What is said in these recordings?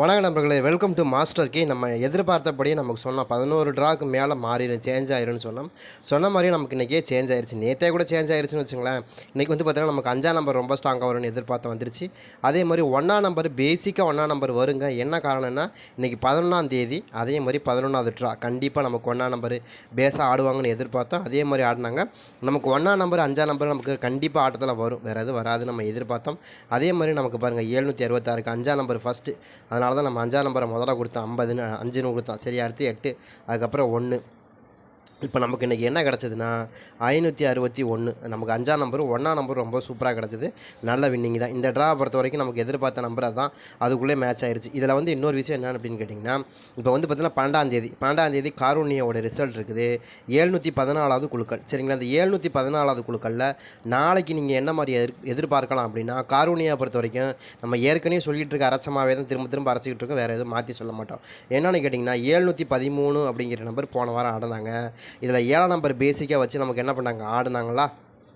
வணக்கம் நண்பர்களே welcome to master K நம்ம எதிர்பார்த்தபடியே நமக்கு சொன்னோம் பதினோரு ட்ராக்கு மேலே மாறிடும் சேஞ்ச் ஆயிரும்னு சொன்னோம். சொன்ன மாதிரி நமக்கு இன்றைக்கே சேஞ்ச் ஆயிருச்சு. நேற்றே கூட சேஞ்ச் ஆயிருச்சுன்னு வச்சுங்களேன். இன்றைக்கி வந்து பார்த்தீங்கன்னா நமக்கு அஞ்சாம் நம்பர் ரொம்ப ஸ்ட்ராங்காக வரும்னு எதிர்பார்த்து வந்துருச்சு. அதே மாதிரி ஒன்றாம் நம்பர் பேசிக்காக ஒன்றாம் நம்பர் வருங்க. என்ன காரணம்னா இன்றைக்கி பதினொன்றாம் தேதி அதே மாதிரி பதினொன்றாவது ட்ரா கண்டிப்பாக நமக்கு ஒன்றாம் நம்பர் பேஸாக ஆடுவாங்கன்னு எதிர்பார்த்தோம். அதே மாதிரி ஆடினாங்க. நமக்கு ஒன்றாம் நம்பர் அஞ்சாம் நம்பர் நமக்கு கண்டிப்பாக ஆட்டத்தில் வரும். வேறு எதுவும் வராது நம்ம எதிர்பார்த்தோம். அதே மாதிரி நமக்கு பாருங்கள் ஏழ்நூற்றி அறுபத்தாறுக்கு அஞ்சாம் நம்பர் ஃபஸ்ட்டு அதனால தான் நம்ம அஞ்சாம் நம்பரை முதல்ல கொடுத்தோம். ஐம்பதுன்னு அஞ்சுன்னு கொடுத்தோம். சரி அடுத்து எட்டு அதுக்கப்புறம் ஒன்று. இப்போ நமக்கு இன்றைக்கி என்ன கிடச்சதுன்னா ஐநூற்றி அறுபத்தி ஒன்று நமக்கு அஞ்சாம் நம்பர் ஒன்றாம் நம்பர் ரொம்ப சூப்பராக கிடச்சிது. நல்ல வின்னிங் தான். இந்த ட்ரா பொறுத்த வரைக்கும் நமக்கு எதிர்பார்த்த நம்பர் தான் அதுக்குள்ளே மேட்ச் ஆயிடுச்சு இதில் வந்து இன்னொரு விஷயம் என்ன அப்படின்னு கேட்டிங்கன்னா இப்போ வந்து பார்த்தீங்கன்னா பன்னெண்டாம் தேதி பன்னெண்டாம் தேதி காரூணியோட ரிசல்ட் இருக்குது. ஏழ்நூற்றி பதினாலாவது குழுக்கள். சரிங்களா? அந்த ஏழ்நூற்றி பதினாலாவது குழுக்களில் நாளைக்கு நீங்கள் என்ன மாதிரி எதிர் எதிர்பார்க்கலாம் அப்படின்னா காரூணியை பொறுத்த வரைக்கும் நம்ம ஏற்கனவே சொல்லிகிட்டு இருக்க அரைச்சமாகவே தான் திரும்ப திரும்ப அரைச்சிக்கிட்டு இருக்கோம். வேறு எதுவும் மாற்றி சொல்ல மாட்டோம். என்னென்னு கேட்டிங்கன்னா ஏழ்நூற்றி பதிமூணு அப்படிங்கிற நம்பர் போன வாரம் ஆடினாங்க. இதில் ஏழாம் நம்பர் பேசிக்காக வச்சு நமக்கு என்ன பண்ணாங்க? ஆடினாங்களா?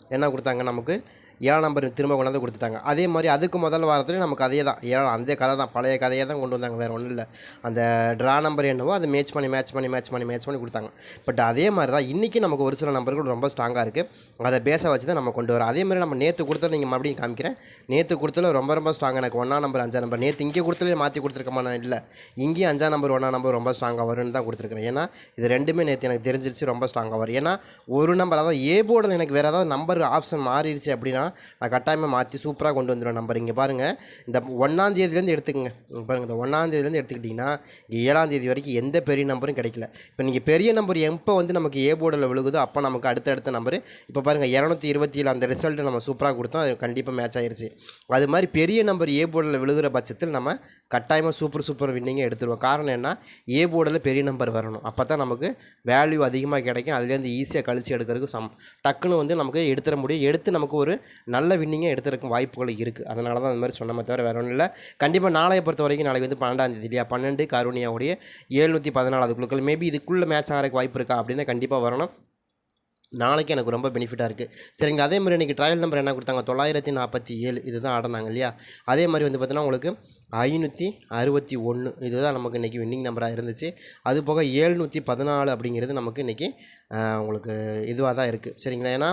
என்ன கொடுத்தாங்க நமக்கு? ஏழாம் நம்பர் திரும்ப கொண்டாந்து கொடுத்துட்டாங்க. அதே மாதிரி அதுக்கு முதல் வாரத்துலேயும் நமக்கு அதே தான் ஏழா அந்த கதை தான் பழைய கதையை தான் கொண்டு வந்தாங்க. வேறு ஒன்றும் இல்லை. அந்த ட்ரா நம்பர் என்னவோ அதை மேட்ச் பண்ணி மேட்ச் பண்ணி மேட்ச் பண்ணி மேட்ச் பண்ணி கொடுத்தாங்க. பட் அதே மாதிரி தான் இன்றைக்கி நமக்கு ஒரு சில நம்பர்கள் ரொம்ப ஸ்ட்ராங்காக இருக்குது அதை பேச வச்சு தான் நம்ம கொண்டு வரோம். அதே மாதிரி நம்ம நேற்று கொடுத்தல நீங்கள் மறுபடியும் காமிக்கிறேன். நேற்று கொடுத்தல ரொம்ப ரொம்ப ஸ்ட்ராங் எனக்கு ஒன்றா நம்பர் அஞ்சாம் நம்பர் நேற்று இங்கே கொடுத்தலே மாற்றி கொடுத்துருக்கமா நான் இல்லை. இங்கேயும் அஞ்சாம் நம்பர் ஒன்றா நம்பர் ரொம்ப ஸ்ட்ராங்காக வரும்னு தான் கொடுத்துருக்குறேன். ஏன்னா இது ரெண்டுமே நேற்று எனக்கு தெரிஞ்சிருச்சு. ரொம்ப ஸ்ட்ராங்காக வரும். ஏன்னா ஒரு நம்பர் அதாவது ஏ போர்டில் எனக்கு வேறு ஏதாவது நம்பர் ஆப்ஷன் மாறிடுச்சு அப்படின்னா நான் கட்டாயமாக மாற்றி சூப்பராக கொண்டு வந்துடுவேன் நம்பர் இங்கே பாருங்கள் இந்த ஒன்றாந்தேதியிலேருந்து எடுத்துக்கங்க. பாருங்கள் இந்த ஒன்றாந்தேதியிலேருந்து எடுத்துக்கிட்டிங்கன்னா இங்கே ஏழாந்தேதி வரைக்கும் எந்த பெரிய நம்பரும் கிடைக்கல. இப்போ நீங்கள் பெரிய நம்பர் எப்போ வந்து நமக்கு ஏ போர்டில் விழுகுதோ அப்போ நமக்கு அடுத்தடுத்த நம்பர் இப்போ பாருங்கள் இரநூத்தி இருபத்தி ஏழு அந்த ரிசல்ட்டு நம்ம சூப்பராக கொடுத்தோம் அது கண்டிப்பாக மேட்ச் ஆயிருச்சு. அது மாதிரி பெரிய நம்பர் ஏ போர்டில் விழுகிற பட்சத்தில் நம்ம கட்டாயமாக சூப்பர் சூப்பர் வின்னிங்கை எடுத்துருவோம். காரணம் என்ன? ஏ போர்டில் பெரிய நம்பர் வரணும். அப்போ தான் நமக்கு வேல்யூ அதிகமாக கிடைக்கும். அதுலேருந்து ஈஸியாக கழிச்சு எடுக்கிறதுக்கு சம் டக்குன்னு வந்து நமக்கு எடுத்துட முடியும். எடுத்து நமக்கு ஒரு நல்ல வின்னிங்கே எடுத்துருக்கும் வாய்ப்புகள் இருக்குது அதனால தான் அந்த மாதிரி சொன்ன தவிர வேறு ஒன்றும் இல்லை. கண்டிப்பாக நாளைய பொறுத்த வரைக்கும் நாளைக்கு வந்து பன்னெண்டாம் தேதி இல்லையா? பன்னெண்டு கருணியாவுடைய ஏழ்நூற்றி பதினாலாவது குழுக்கள் மேபி இதுக்குள்ளே மேட்ச் ஆகிறதுக்கு வாய்ப்பு இருக்கா அப்படின்னு கண்டிப்பாக வரணும். நாளைக்கு எனக்கு ரொம்ப பெனிஃபிட்டாக இருக்குது சரிங்க அதே மாதிரி இன்றைக்கி ட்ரையல் நம்பர் என்ன கொடுத்தாங்க? தொள்ளாயிரத்தி நாற்பத்தி ஏழு. இதுதான் ஆடினாங்க இல்லையா? அதே மாதிரி வந்து பார்த்தீங்கன்னா உங்களுக்கு ஐநூற்றி அறுபத்தி ஒன்று இதுதான் நமக்கு இன்றைக்கி வின்னிங் நம்பராக இருந்துச்சு. அது போக ஏழ்நூற்றி பதினாலு அப்படிங்கிறது நமக்கு இன்றைக்கி உங்களுக்கு இதுவாக தான் இருக்குது சரிங்களா? ஏன்னா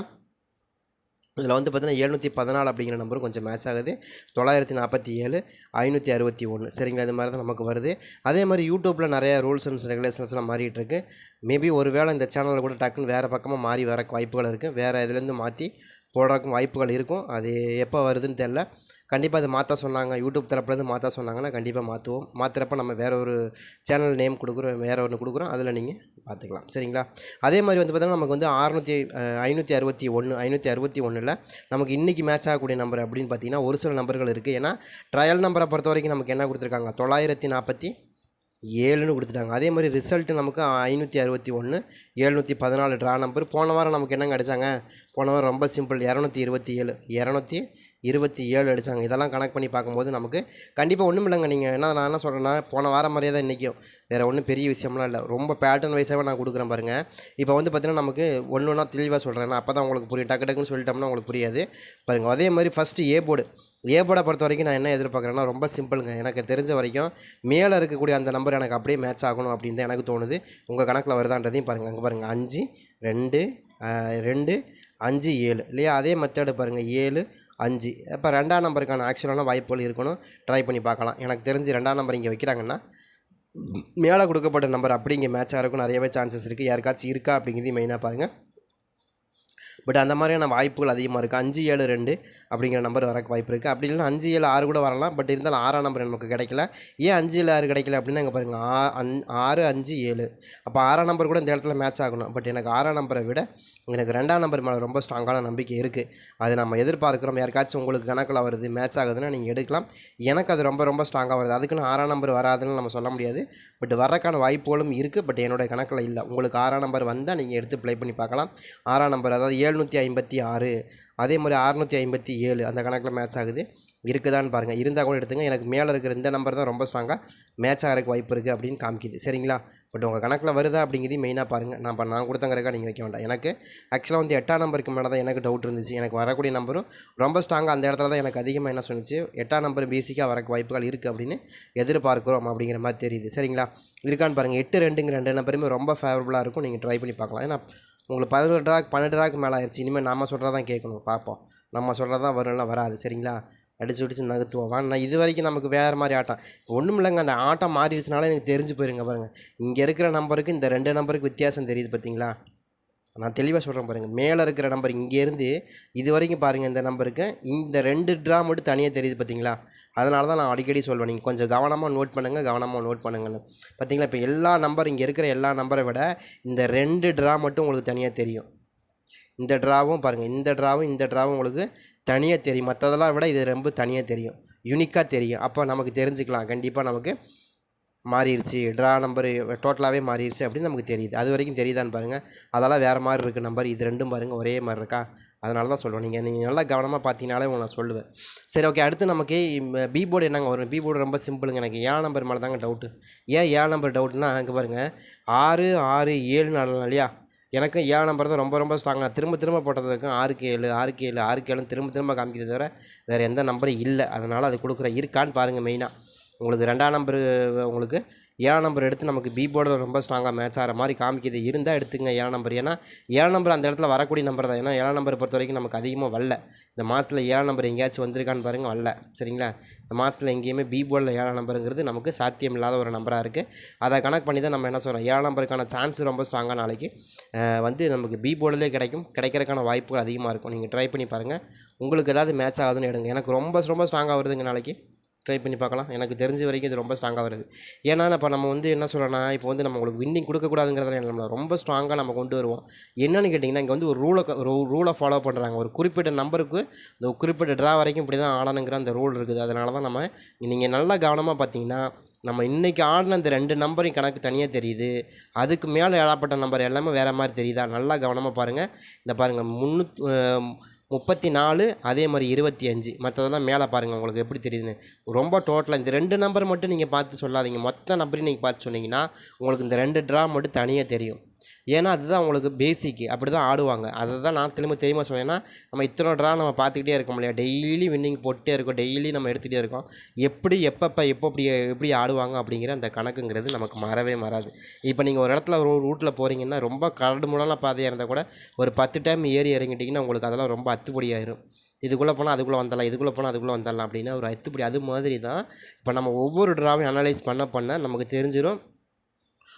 இதில் வந்து பார்த்தீங்கன்னா எழுநூற்றி பதினாலு அப்படிங்கிற நம்பர் கொஞ்சம் மேட்ச் ஆகுது. தொள்ளாயிரத்தி நாற்பத்தி ஏழு ஐநூற்றி அறுபத்தி ஒன்று சரிங்களா? இது மாதிரி தான் நமக்கு வருது. அதே மாதிரி யூடியூப்பில் நிறைய ரூல்ஸ் அண்ட் ரெகுலேஷன்ஸ்லாம் மாறிட்டுருக்கு மேபி ஒரு வேளை இந்த சேனலில் கூட டக்குன்னு வேறு பக்கமாக மாறி வர வாய்ப்புகள் இருக்குது வேறு இதுலேருந்து மாற்றி போடுறதுக்கும் வாய்ப்புகள் இருக்கும். அது எப்போ வருதுன்னு தெரில கண்டிப்பாக அதை மாற்ற சொன்னாங்க. யூடியூப் தரப்புலேருந்து மாற்ற சொன்னாங்கன்னா கண்டிப்பாக மாற்றுவோம் மாற்றுறப்ப நம்ம வேறு ஒரு சேனல் நேம் கொடுக்குறோம் வேறு ஒன்று கொடுக்குறோம் அதில் நீங்கள் பார்த்துக்கலாம் சரிங்களா? அதே மாதிரி வந்து பார்த்தீங்கன்னா நமக்கு வந்து அறுநூற்றி ஐநூற்றி அறுபத்தி ஒன்று ஐநூற்றி அறுபத்தி ஒன்றில் நமக்கு இன்றைக்கி மேட்ச் ஆகக்கூடிய நம்பர் அப்படின்னு பார்த்தீங்கன்னா ஒரு சில நம்பர்கள் இருக்குது ஏன்னா ட்ரையல் நம்பரை பொறுத்த வரைக்கும் நமக்கு என்ன கொடுத்துருக்காங்க? தொள்ளாயிரத்தி நாற்பத்தி ஏழுன்னு கொடுத்துட்டாங்க. அதே மாதிரி ரிசல்ட்டு நமக்கு ஐநூற்றி அறுபத்தி ஒன்று எழுநூற்றி பதினாலு ட்ரா நம்பர் போன வாரம் நமக்கு என்ன கிடச்சாங்க போன வாரம் ரொம்ப சிம்பிள் இரநூத்தி இருபத்தி ஏழு இரநூத்தி இருபத்தி ஏழு அடித்தாங்க இதெல்லாம் கனெக்ட் பண்ணி பார்க்கும்போது நமக்கு கண்டிப்பாக ஒன்றும் இல்லைங்க நீங்கள் என்ன நான் என்ன சொல்கிறேன்னா போன வாரம் மாதிரியே தான் இன்றைக்கும் வேறு ஒன்றும் பெரிய விஷயம்லாம் இல்லை. ரொம்ப பேட்டர்ன் வைஸாகவே நான் கொடுக்குறேன் பாருங்கள் இப்போ வந்து பார்த்திங்கன்னா நமக்கு ஒன்று ஒன்றா தெளிவாக சொல்கிறேன் அப்போ தான் உங்களுக்கு புரியும். டக்கு டக்குன்னு சொல்லிட்டோம்னா உங்களுக்கு புரியாது. பாருங்கள் அதே மாதிரி ஃபஸ்ட்டு ஏ போர்டு ஏ போர்டை பொறுத்த வரைக்கும் நான் என்ன எதிர்பார்க்குறேன்னா ரொம்ப சிம்பிளுங்க எனக்கு தெரிஞ்ச வரைக்கும் மேலே இருக்கக்கூடிய அந்த நம்பர் எனக்கு அப்படியே மேட்ச் ஆகணும் அப்படின்னு தான் எனக்கு தோணுது. உங்கள் கணக்கில் வருதான்றதையும் பாருங்கள் அங்கே பாருங்கள் அஞ்சு ரெண்டு ரெண்டு அஞ்சு ஏழு. இல்லையா? அதே மெத்தேடு பாருங்கள் ஏழு அஞ்சு. இப்போ ரெண்டாம் நம்பருக்கான ஆக்சுவலான வாய்ப்புகள் இருக்கணும். ட்ரை பண்ணி பார்க்கலாம். எனக்கு தெரிஞ்சு ரெண்டாம் நம்பர் இங்கே வைக்கிறாங்கன்னா மேலே கொடுக்கப்பட்ட நம்பர் அப்படி இங்கே மேட்ச் ஆகிறக்கும் நிறையவே சான்சஸ் இருக்குது யாருக்காச்சும் இருக்கா அப்படிங்கிறதையும் மெயினாக பாருங்கள் பட் அந்த மாதிரியான வாய்ப்புகள் அதிகமாக இருக்குது அஞ்சு ஏழு ரெண்டு அப்படிங்கிற நம்பர் வரக்கு வாய்ப்பு இருக்குது அப்படி இல்லைன்னா அஞ்சு ஏழு ஆறு கூட வரலாம். பட் இருந்தாலும் ஆறாம் நம்பர் நமக்கு கிடைக்கல. ஏன் அஞ்சு ஏழு ஆறு கிடைக்கல அப்படின்னா இங்கே பாருங்கள் ஆ அஞ் ஆறு அஞ்சு ஏழு. அப்போ ஆறாம் நம்பர் கூட இந்த இடத்துல மேட்ச் ஆகணும். பட் எனக்கு ஆறாம் நம்பரை விட எனக்கு ரெண்டாம் நம்பர் மேலே ரொம்ப ஸ்ட்ராங்கான நம்பிக்கை இருக்குது அது நம்ம எதிர்பார்க்குறோம். யாருக்காச்சும் உங்களுக்கு கணக்கில் வருது மேட்ச் ஆகுதுன்னா நீங்கள் எடுக்கலாம். எனக்கு அது ரொம்ப ரொம்ப ஸ்ட்ராங்காக வருது. அதுக்குன்னு ஆறாம் நம்பர் வராதுன்னு நம்ம சொல்ல முடியாது. பட் வரக்கான வாய்ப்புகளும் இருக்குது பட் என்னோடய கணக்கில் இல்லை. உங்களுக்கு ஆறாம் நம்பர் வந்தால் நீங்கள் எடுத்து ப்ளே பண்ணி பார்க்கலாம். ஆறாம் நம்பர் அதாவது ஏழ்நூற்றி ஐம்பத்தி ஆறு. அதே மாதிரி அறுநூற்றி ஐம்பத்தி ஏழு. அந்த கணக்கில் மேட்ச் ஆகுது. இருக்குதான்னு பாருங்கள் இருந்தால் கூட எடுத்துங்க. எனக்கு மேலே இருக்கிற இந்த நம்பர் தான் ரொம்ப ஸ்ட்ராங்காக மேட்ச் ஆகிறக்கு வாய்ப்பு இருக்குது அப்படின்னு காமிக்குது. சரிங்களா? பட் உங்கள் கணக்கில் வருதா அப்படிங்கிறது மெயினாக பாருங்கள் நான் இப்போ நான் கொடுத்தங்கிறக்கா நீங்கள் வைக்க வேண்டாம். எனக்கு ஆக்சுவலாக வந்து எட்டாம் நம்பருக்கு மேலே தான் எனக்கு டவுட் இருந்துச்சு. எனக்கு வரக்கூடிய நம்பரும் ரொம்ப ஸ்ட்ராங்காக அந்த இடத்துல தான் எனக்கு அதிகமாக என்ன சொன்னிச்சு? எட்டாம் நம்பர் பேசிக்காக வரக்கு வாய்ப்புகள் இருக்குது அப்படின்னு எதிர்பார்க்குறோம் அப்படிங்கிற மாதிரி தெரியுது. சரிங்களா? இருக்கான்னு பாருங்கள் எட்டு ரெண்டுங்கிற ரெண்டு நம்பருமே ரொம்ப ஃபேவரபுளாக இருக்கும். நீங்கள் ட்ரை பண்ணி பார்க்கலாம். ஏன்னா உங்களுக்கு பதினோரு ட்ராக் பன்னெண்டு ட்ராக் மேலே ஆயிடுச்சு இனிமேல் நம்ம சொல்கிறதா கேட்கணும். பார்ப்போம். நம்ம சொல்கிறதான் வரும்லாம் வராது. சரிங்களா? அடிச்சு அடிச்சு நகர்த்துவோம். வாங்க இது வரைக்கும் நமக்கு வேறு மாதிரி ஆட்டம். ஒன்றும் இல்லைங்க அந்த ஆட்டம் மாறிடுச்சுனால எனக்கு தெரிஞ்சு போயிருங்க பாருங்கள் இங்கே இருக்கிற நம்பருக்கு இந்த ரெண்டு நம்பருக்கு வித்தியாசம் தெரியுது பார்த்தீங்களா நான் தெளிவாக சொல்கிறேன் பாருங்கள் மேலே இருக்கிற நம்பர் இங்கேருந்து இது வரைக்கும் பாருங்கள் இந்த நம்பருக்கு இந்த ரெண்டு ட்ரா மட்டும் தனியாக தெரியுது பார்த்தீங்களா அதனால தான் நான் அடிக்கடி சொல்வேன். நீங்கள் கொஞ்சம் கவனமாக நோட் பண்ணுங்கள் கவனமாக நோட் பண்ணுங்கன்னு. பார்த்தீங்களா இப்போ எல்லா நம்பர் இங்கே இருக்கிற எல்லா நம்பரை விட இந்த ரெண்டு ட்ரா மட்டும் உங்களுக்கு தனியாக தெரியும். இந்த ட்ராவும் பாருங்கள் இந்த ட்ராவும் இந்த ட்ராவும் உங்களுக்கு தனியாக தெரியும். மற்றதெல்லாம் விட இது ரொம்ப தனியாக தெரியும். யூனிக்காக தெரியும். அப்போ நமக்கு தெரிஞ்சுக்கலாம். கண்டிப்பாக நமக்கு மாறிடுச்சு. ட்ரா நம்பரு டோட்டலாகவே மாறிடுச்சு அப்படின்னு நமக்கு தெரியுது. அது வரைக்கும் தெரியுதான்னு பாருங்கள் அதெல்லாம் வேறு மாதிரி இருக்குது நம்பர் இது ரெண்டும் பாருங்கள் ஒரே மாதிரி இருக்கா? அதனால தான் சொல்லுவேன் நீங்கள் நீங்கள் நல்லா கவனமாக பார்த்தீங்கனாலே உங்களை நான் சொல்லுவேன். சரி ஓகே அடுத்து நமக்கு பி போர்டு என்னங்க வரும்? பி போர்டு ரொம்ப சிம்பிளுங்க எனக்கு ஏழாம் நம்பர் மேலே தாங்க டவுட்டு ஏன் ஏழாம் நம்பர் டவுட்னா அங்கே பாருங்கள் ஆறு ஆறு ஏழு நாலு இல்லையா? எனக்கு ஏழாம் நம்பர் தான் ரொம்ப ரொம்ப ஸ்ட்ராங்காக திரும்ப திரும்ப போட்டதுக்கும் ஆறுக்கு ஏழு ஆறுக்கு ஏழு ஆறுக்கு ஏழுன்னு திரும்ப திரும்ப காமிக்கிறத தவிர வேறு எந்த நம்பரும் இல்லை. அதனால் அது கொடுக்குற இருக்கான்னு பாருங்கள் மெயினாக உங்களுக்கு ரெண்டாம் நம்பரு உங்களுக்கு ஏழாம் நம்பர் எடுத்து நமக்கு பி போர்டில் ரொம்ப ஸ்ட்ராங்காக மேட்ச் ஆகிற மாதிரி காமிக்கிது. இருந்தால் எடுத்துங்க ஏழாம் நம்பர் ஏன்னா ஏழாம் நம்பர் அந்த இடத்துல வரக்கூடிய நம்பர் தான். ஏன்னா ஏழாம் நம்பர் பொறுத்த வரைக்கும் நமக்கு அதிகமாக வரல. இந்த மாதத்தில் ஏழாம் நம்பர் எங்கேயாச்சும் வந்திருக்கான்னு பாருங்கள் வரல. சரிங்களா? இந்த மாதத்தில் எங்கேயுமே பி போர்டில் ஏழாம் நம்பருங்கிறது நமக்கு சாத்தியம் இல்லாத ஒரு நம்பராக இருக்குது அதை கணக்கு பண்ணி தான் நம்ம என்ன சொல்கிறோம் ஏழாம் நம்பருக்கான சான்ஸ் ரொம்ப ஸ்ட்ராங்காக நாளைக்கு வந்து நமக்கு பி போர்டிலே கிடைக்கும். கிடைக்கிறதுக்கான வாய்ப்புகள் அதிகமாக இருக்கும். நீங்கள் ட்ரை பண்ணி பாருங்கள் உங்களுக்கு ஏதாவது மேட்ச் ஆகுதுன்னு எடுங்க. எனக்கு ரொம்ப ரொம்ப ஸ்ட்ராங்காக வருதுங்க நாளைக்கு. ட்ரை பண்ணி பார்க்கலாம். எனக்கு தெரிஞ்ச வரைக்கும் இது ரொம்ப ஸ்ட்ராங்காக வருது. ஏன்னா இப்போ நம்ம வந்து என்ன சொல்கிறேன்னா இப்போ வந்து நம்ம உங்களுக்கு வின்னிங் கொடுக்கக்கூடாதுங்கிறதுல நம்ம ரொம்ப ஸ்ட்ராங்காக நம்ம கொண்டு வருவோம். என்னென்னு கேட்டிங்கன்னா இங்கே வந்து ஒரு ரூலை ரூலை ஃபாலோ பண்ணுறாங்க ஒரு குறிப்பிட்ட நம்பருக்கு இந்த குறிப்பிட்ட ட்ரா வரைக்கும் இப்படி தான் ஆடணுங்கிற அந்த ரூல் இருக்குது. அதனால தான் நம்ம நீங்கள் நல்லா கவனமாக பார்த்தீங்கன்னா நம்ம இன்றைக்கி ஆடின இந்த ரெண்டு நம்பரையும் கணக்கு தனியாக தெரியுது. அதுக்கு மேலே ஏழப்பட்ட நம்பர் எல்லாமே வேறு மாதிரி தெரியுதா? நல்லா கவனமாக பாருங்கள் இந்த பாருங்கள் முந்நூற்றி முப்பத்தி நாலு அதே மாதிரி இருபத்தி அஞ்சு. மற்றதெல்லாம் மேலே பாருங்கள் உங்களுக்கு எப்படி தெரியுதுன்னு. ரொம்ப டோட்டலாக இந்த ரெண்டு நம்பர் மட்டும் நீங்கள் பார்த்து சொல்லாதீங்க. மொத்த நம்பரையும் நீங்கள் பார்த்து சொன்னீங்கன்னா உங்களுக்கு இந்த ரெண்டு ட்ரா மட்டும் தனியாக தெரியும். ஏன்னா அதுதான் அவங்களுக்கு பேசிக்கு அப்படி தான் ஆடுவாங்க. அதை தான் நான் திரும்ப தெரியுமா சொன்னேன்னா நம்ம இத்தனை ட்ரா நம்ம பார்த்துக்கிட்டே இருக்கோம் இல்லையா? டெய்லி வின்னிங் போட்டே இருக்கோம். டெய்லி நம்ம எடுத்துகிட்டே இருக்கோம். எப்படி எப்பப்போ எப்போ அப்படி எப்படி ஆடுவாங்க அப்படிங்கிற அந்த கணக்குங்கிறது நமக்கு மறவே மாறாது. இப்போ நீங்கள் ஒரு இடத்துல ஒரு ரூட்டில் போகிறீங்கன்னா ரொம்ப கரடுமுடான பாதையாக இருந்தால் கூட ஒரு பத்து டைம் ஏறி இறங்கிட்டிங்கன்னா உங்களுக்கு அதெல்லாம் ரொம்ப அத்துப்படியாயிரும் இதுக்குள்ளே போனால் அதுக்குள்ளே வந்துடலாம். இதுக்குள்ளே போனால் அதுக்குள்ளே வந்துடலாம் அப்படின்னா ஒரு அத்துப்படி. அது மாதிரி தான் இப்போ நம்ம ஒவ்வொரு ட்ராவையும் அனலைஸ் பண்ண பண்ண நமக்கு தெரிஞ்சிடும்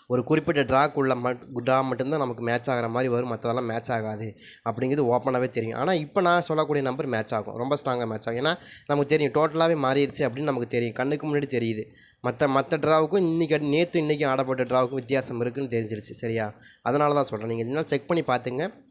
ஒரு குறிப்பிட்ட ட்ராக்குள்ள மட் ட்ரா மட்டும்தான் நமக்கு மேட்ச் ஆகிற மாதிரி வரும். மற்றதெல்லாம் மேட்ச் ஆகாது. அப்படிங்கிறது ஓப்பனாகவே தெரியும். ஆனால் இப்போ நான் சொல்லக்கூடிய நம்பர் மேட்ச் ஆகும். ரொம்ப ஸ்ட்ராங்காக மேட்ச் ஆகும். ஏன்னா நமக்கு தெரியும். டோட்டலாகவே மாறிடுச்சு அப்படின்னு நமக்கு தெரியும். கண்ணுக்கு முன்னாடி தெரியுது. மற்ற மற்ற ட்ராவுக்கும் இன்றைக்கி நேற்று இன்றைக்கி ஆடப்பட்ட ட்ராவுக்கும் வித்தியாசம் இருக்குன்னு தெரிஞ்சிருச்சு. சரியா? அதனால தான் சொல்கிறேன் நீங்கள் இதனால் செக் பண்ணி பார்த்துங்க.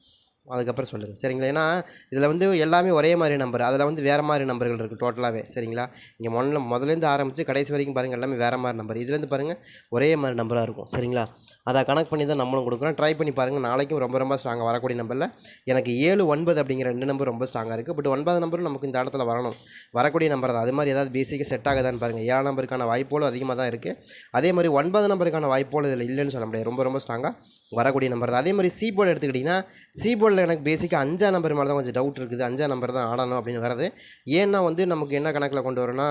அதுக்கப்புறம் சொல்லுங்கள் சரிங்களா? ஏன்னா இதில் வந்து எல்லாமே ஒரே மாதிரி நம்பர் அதில் வந்து வேறு மாதிரி நம்பர்கள் இருக்குது டோட்டலாகவே சரிங்களா? இங்கே முதல்ல முதலேருந்து ஆரம்பித்து கடைசி வரைக்கும் பாருங்கள் எல்லாமே வேறு மாதிரி நம்பர் இதுலேருந்து பாருங்கள் ஒரே மாதிரி நம்பராக இருக்கும். சரிங்களா? அதை கணக்கு பண்ணி தான் நம்மளும் கொடுக்குறோம். ட்ரை பண்ணி பாருங்கள் நாளைக்கும் ரொம்ப ரொம்ப ஸ்ட்ராங்காக வரக்கூடிய நம்பரில் எனக்கு ஏழு ஒன்பது அப்படிங்கிற ரெண்டு நம்பர் ரொம்ப ஸ்ட்ராங்காக இருக்குது பட் ஒன்பது நம்பரும் நமக்கு இந்த இடத்துல வரணும். வரக்கூடிய நம்பர் தான். அது மாதிரி ஏதாவது பேசிக்காக செட் ஆகுதான்னு பாருங்கள் ஏழு நம்பருக்கான வாய்ப்புகளும் அதிகமாக தான் இருக்குது அதே மாதிரி ஒன்பது நம்பருக்கான வாய்ப்புகளும் இதில் இல்லைன்னு சொல்ல முடியாது. ரொம்ப ரொம்ப ஸ்ட்ராங்காக வரக்கூடிய நம்பர் தான். அதே மாதிரி சி போர்டு எடுத்துக்கிட்டிங்கன்னா சி போர்டில் எனக்கு பேசிக்காக அஞ்சா நம்பர் மாதிரி தான் கொஞ்சம் டவுட் இருக்குது. அஞ்சா நம்பர் தான் ஆடணும் அப்படின்னு வருது ஏன்னா வந்து நமக்கு என்ன கணக்கில் கொண்டு வரோன்னா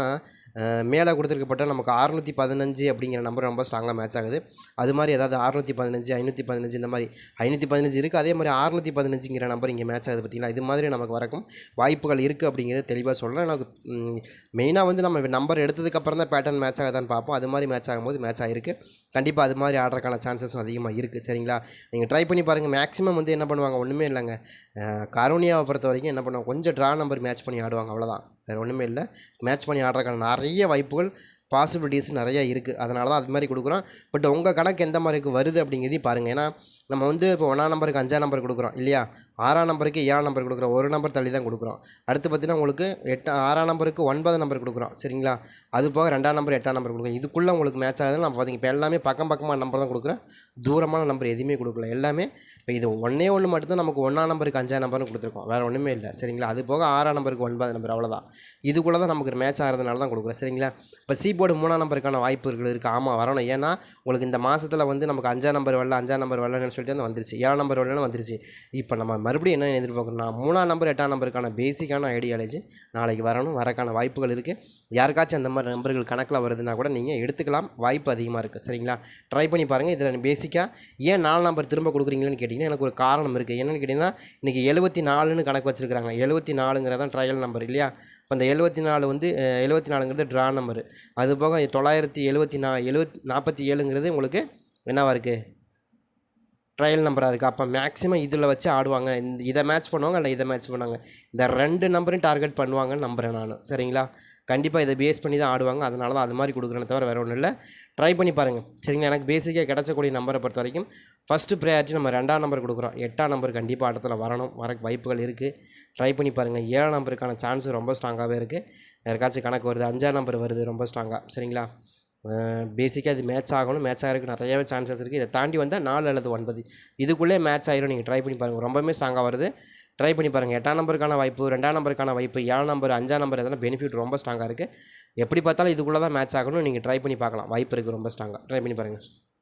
மேலே கொடுத்துருக்கப்பட்ட நமக்கு அறுநூற்றி பதினஞ்சு அப்படிங்கிற நம்பர் ரொம்ப ஸ்ட்ராங்காக மேட்ச் ஆகுது. அது மாதிரி ஏதாவது அறுநூற்றி பதினஞ்சு ஐநூற்றி பதினஞ்சு இந்த மாதிரி ஐநூற்றி பதினஞ்சு இருக்குது அதே மாதிரி அறுநூற்றி பதினஞ்சுங்கிற நம்பர் இங்கே மேட்ச் ஆகுது பார்த்தீங்களா? இது மாதிரி நமக்கு வரக்கும் வாய்ப்புகள் இருக்குது அப்படிங்கிறத தெளிவாக சொல்கிறேன் எனக்கு மெயினாக வந்து நம்ம நம்பர் எடுத்ததுக்கப்புறம் தான் பேட்டர்ன் மேட்ச் ஆகுதான்னு பார்ப்போம். அது மாதிரி மேட்ச் ஆகும்போது மேட்ச் ஆகிருக்கு கண்டிப்பாக அது மாதிரி ஆடுறதுக்கான சான்சஸும் அதிகமாக இருக்குது சரிங்களா? நீங்கள் ட்ரை பண்ணி பாருங்கள் மேக்ஸிமம் வந்து என்ன பண்ணுவாங்க? ஒன்றுமே இல்லைங்க. அஹ், கருணியாவை பொறுத்த வரைக்கும் என்ன பண்ணுவாங்க? கொஞ்சம் ட்ரா நம்பர் மேட்ச் பண்ணி ஆடுவாங்க. அவ்வளோதான் வேறு ஒன்றுமே இல்லை. மேட்ச் பண்ணி ஆடுறதுக்கான நிறைய வாய்ப்புகள் பாசிபிலிட்டிஸ் நிறையா இருக்குது அதனால தான் அது மாதிரி கொடுக்குறோம். பட் உங்கள் கணக்கு எந்த மாதிரிக்கு வருது அப்படிங்கிறதையும் பாருங்கள் ஏன்னா நம்ம வந்து இப்போ ஒன்றாம் நம்பருக்கு அஞ்சாம் நம்பர் கொடுக்குறோம் இல்லையா? ஆறாம் நம்பருக்கு ஏழாம் நம்பர் கொடுக்குறோம். ஒரு நம்பர் தள்ளி தான் கொடுக்குறோம். அடுத்து பார்த்தீங்கன்னா உங்களுக்கு எட்டு ஆறாம் நம்பருக்கு ஒன்பது நம்பர் கொடுக்குறோம். சரிங்களா? அது போக ரெண்டாம் நம்பர் எட்டாம் நம்பர் கொடுக்குறோம். இதுக்குள்ளே உங்களுக்கு மேட்ச் ஆகுதுன்னு நம்ம பார்த்தீங்க இப்போ எல்லாமே பக்கம் பக்கமாக நம்பர் தான் கொடுக்குறேன் தூரமான நம்பர் எதுவுமே கொடுக்கல. எல்லாமே இப்போ இது ஒன்றே ஒன்று மட்டும்தான் நமக்கு ஒன்றாம் நம்பருக்கு அஞ்சாம் நம்பர்னு கொடுத்துருக்கோம். வேறு ஒன்றுமே இல்லை. சரிங்களா? அது போக ஆறாம் நம்பருக்கு ஒன்பது நம்பர் அவ்வளோதான் இதுக்குள்ளே தான் நமக்கு மேட்ச் ஆகிறதுனால தான் கொடுக்குறேன் சரிங்களா? இப்போ சி போர்டு மூணாம் நம்பருக்கான வாய்ப்புகள் இருக்குது ஆமாம் வரணும். ஏன்னா உங்களுக்கு இந்த மாதத்தில் வந்து நமக்கு அஞ்சாம் நம்பர் வரல அஞ்சாம் நம்பர் வரலன்னு சொல்லிட்டு வந்து வந்துருச்சு. ஏழாம் நம்பர் வரலன்னு வந்துருச்சு. இப்போ நம்ம மறுபடியும் என்ன எதிர்பார்க்கணும்னா மூணாம் நம்பர் எட்டாம் நம்பருக்கான பேசிக்கான ஐடியாலஜி நாளைக்கு வரணும் வரக்கான வாய்ப்புகள் இருக்குது யாருக்காச்சும் அந்த மாதிரி நம்பர்கள் கணக்கில் வருதுன்னா கூட நீங்கள் எடுத்துக்கலாம். வாய்ப்பு அதிகமாக இருக்குது சரிங்களா? ட்ரை பண்ணி பாருங்கள் இதில் பேசிக்காக ஏன் நாலு நம்பர் திரும்ப கொடுக்குறீங்களேன்னு கேட்டிங்கன்னா எனக்கு ஒரு காரணம் இருக்குது என்னென்னு கேட்டிங்கன்னா இன்றைக்கி எழுபத்தி நாலுன்னு கணக்கு வச்சுருக்காங்க எழுபத்தி நாலுங்கிறதான் ட்ரையல் நம்பர் இல்லையா? இப்போ அந்த எழுபத்தி நாலு வந்து எழுபத்தி நாலுங்கிறது ட்ரா நம்பர் அது போக தொள்ளாயிரத்தி எழுபத்தி நா எழுபத் நாற்பத்தி ஏழுங்கிறது உங்களுக்கு என்னவாக இருக்குது ட்ரையல் நம்பராக இருக்குது அப்போ மேக்ஸிமம் இதில் வச்சு ஆடுவாங்க. இந்த இதை மேட்ச் பண்ணுவாங்க இல்லை இதை மேட்ச் பண்ணுவாங்க இந்த ரெண்டு நம்பரையும் டார்கெட் பண்ணுவாங்கன்னு நம்புகிறேன் நான். சரிங்களா? கண்டிப்பாக இதை பேஸ் பண்ணி தான் ஆடுவாங்க. அதனால தான் அது மாதிரி கொடுக்குறேன்னு தவிர வேறு ஒன்றும் இல்லை. ட்ரை பண்ணி பாருங்கள் சரிங்களா? எனக்கு பேசிக்காக கிடச்சக்கூடிய நம்பரை பொறுத்த வரைக்கும் ஃபஸ்ட்டு ப்ரையாரிட்டி நம்ம ரெண்டாம் நம்பர் கொடுக்குறோம். எட்டாம் நம்பர் கண்டிப்பாக ஆட்டத்தில் வரணும். வர வாய்ப்புகள் இருக்குது ட்ரை பண்ணி பாருங்கள் ஏழாம் நம்பருக்கான சான்ஸ் ரொம்ப ஸ்ட்ராங்காகவே இருக்குது யாருக்காச்சும் கணக்கு வருது அஞ்சாம் நம்பர் வருது ரொம்ப ஸ்ட்ராங்காக சரிங்களா? பேசிக்காக இது மேட்ச் ஆகணும் மேட்ச் ஆகிறதுக்கு நிறையவே சான்சஸ் இருக்குது இதை தாண்டி வந்தால் நாலு அல்லது ஒன்பது. இதுக்குள்ளே மேட்ச் ஆயிரும். நீங்கள் ட்ரை பண்ணி பாருங்கள் ரொம்பவே ஸ்ட்ராங்காக வருது. ட்ரை பண்ணி பாருங்கள் எட்டாம் நம்பருக்கான வாய்ப்பு ரெண்டாம் நம்பருக்கான வாய்ப்பு ஏழாம் நம்பர் அஞ்சாம் நம்பர் இதெல்லாம் பெனிஃபிட் ரொம்ப ஸ்ட்ராங்காக இருக்குது எப்படி பார்த்தாலும் இதுக்குள்ளே தான் மேட்ச் ஆகணும் நீங்கள் ட்ரை பண்ணி பார்க்கலாம். வாய்ப்பு இருக்குது ரொம்ப ஸ்ட்ராங்காக ட்ரை பண்ணி பாருங்கள்